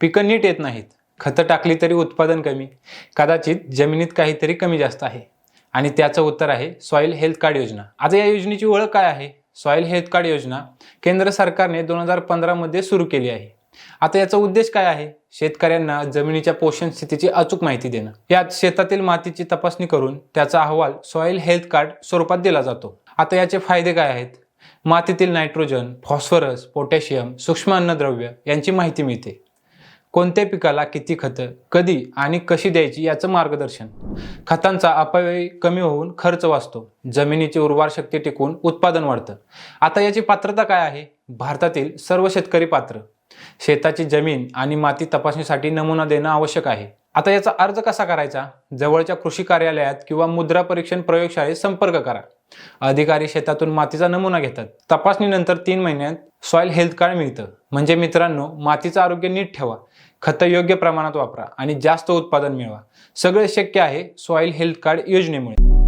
पिकं नीट येत नाहीत. खतं टाकली तरी उत्पादन कमी. कदाचित जमिनीत काहीतरी कमी जास्त आहे. आणि त्याचं उत्तर आहे सॉईल हेल्थ कार्ड योजना. आता या योजनेची ओळख काय आहे? सॉईल हेल्थ कार्ड योजना केंद्र सरकारने दोन हजार पंधरामध्ये सुरू केली आहे. आता याचा उद्देश काय आहे? शेतकऱ्यांना जमिनीच्या पोषण स्थितीची अचूक माहिती देणं. यात शेतातील मातीची तपासणी करून त्याचा अहवाल सॉईल हेल्थ कार्ड स्वरूपात दिला जातो. आता याचे फायदे काय आहेत? मातीतील नायट्रोजन फॉस्फरस पोटॅशियम सूक्ष्म अन्नद्रव्य यांची माहिती मिळते. कोणत्या पिकाला किती खतं कधी आणि कशी द्यायची याचं मार्गदर्शन? खतांचा अपव्यय कमी होऊन खर्च वाचतो. जमिनीची उर्वार शक्ती टिकून उत्पादन वाढतं. आता याची पात्रता काय आहे? भारतातील सर्व शेतकरी पात्र. शेताची जमीन आणि माती तपासणीसाठी नमुना देणं आवश्यक आहे. आता याचा अर्ज कसा करायचा? जवळच्या कृषी कार्यालयात किंवा मुद्रा परीक्षण प्रयोगशाळेत संपर्क करा. अधिकारी शेतातून मातीचा नमुना घेतात. तपासणीनंतर तीन महिन्यात सॉईल हेल्थ कार्ड मिळतं. म्हणजे मित्रांनो मातीचं आरोग्य नीट ठेवा. खतं योग्य प्रमाणात वापरा आणि जास्त उत्पादन मिळवा. सगळे शक्य आहे सॉईल हेल्थ कार्ड योजनेमुळे.